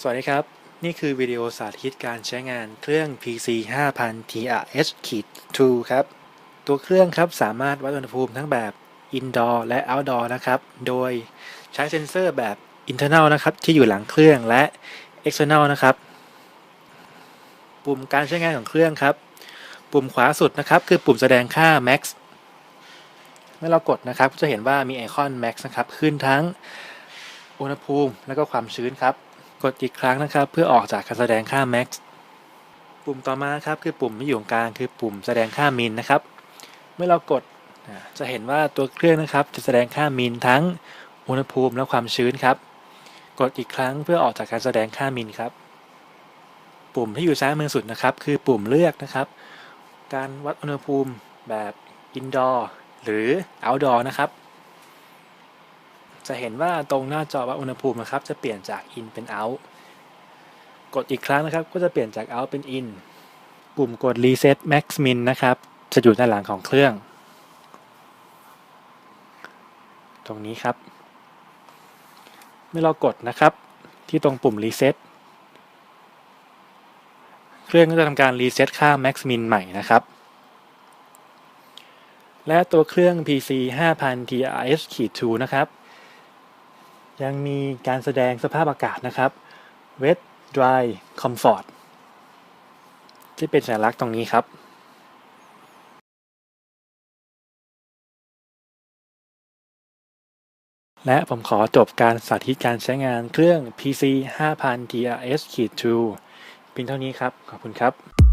สวัสดีครับ นี่คือวิดีโอสาธิตการใช้งานเครื่อง PC 5000 TRH-2 ครับ ตัวเครื่องครับสามารถวัดอุณหภูมิทั้งแบบ Indoor และ Outdoor นะครับ โดยใช้เซ็นเซอร์แบบ Internal นะครับ ที่อยู่หลังเครื่องและ External นะครับ ปุ่มการใช้งานของเครื่องครับ ปุ่มขวาสุดนะครับ คือปุ่มแสดงค่า Max เมื่อเรากดนะครับก็จะเห็นว่ามีไอคอน Max นะครับ ขึ้นทั้งอุณหภูมิและก็ความชื้นครับ กดอีกครั้งนะครับเพื่อออกจากการแสดงค่า max ปุ่มต่อมาครับคือปุ่มที่อยู่กลางคือปุ่มแสดงค่า min นะครับ เมื่อเรากดจะเห็นว่าตัวเครื่องนะครับ จะแสดงค่า min ทั้งอุณหภูมิและความชื้นครับ กดอีกครั้งเพื่อออกจากการแสดงค่า min ครับ ปุ่มที่อยู่ซ้ายมือสุดนะครับ คือปุ่มเลือกนะครับ การวัดอุณหภูมิแบบ indoor หรือ outdoor นะครับ จะเห็นว่าตรงหน้าจอวัดอุณหภูมินะครับ จะเปลี่ยนจาก in เป็น out กดอีกครั้งนะครับ ก็จะเปลี่ยนจาก out เป็น in ปุ่มกด reset max min นะครับ จะอยู่ด้านหลังของเครื่อง ตรงนี้ครับ เมื่อเรากดนะครับ ที่ตรงปุ่ม reset เครื่องก็จะทำการ reset ค่า max min ใหม่นะครับ และตัวเครื่อง PC 5000 TRH-2 นะครับ ยังมีการแสดงสภาพอากาศนะครับ wet dry comfort ที่เป็นสัญลักษณ์ตรงนี้ครับ และผมขอจบการสาธิตการใช้งานเครื่อง PC 5000 TRS-2 เพียงเท่านี้ครับ ขอบคุณครับ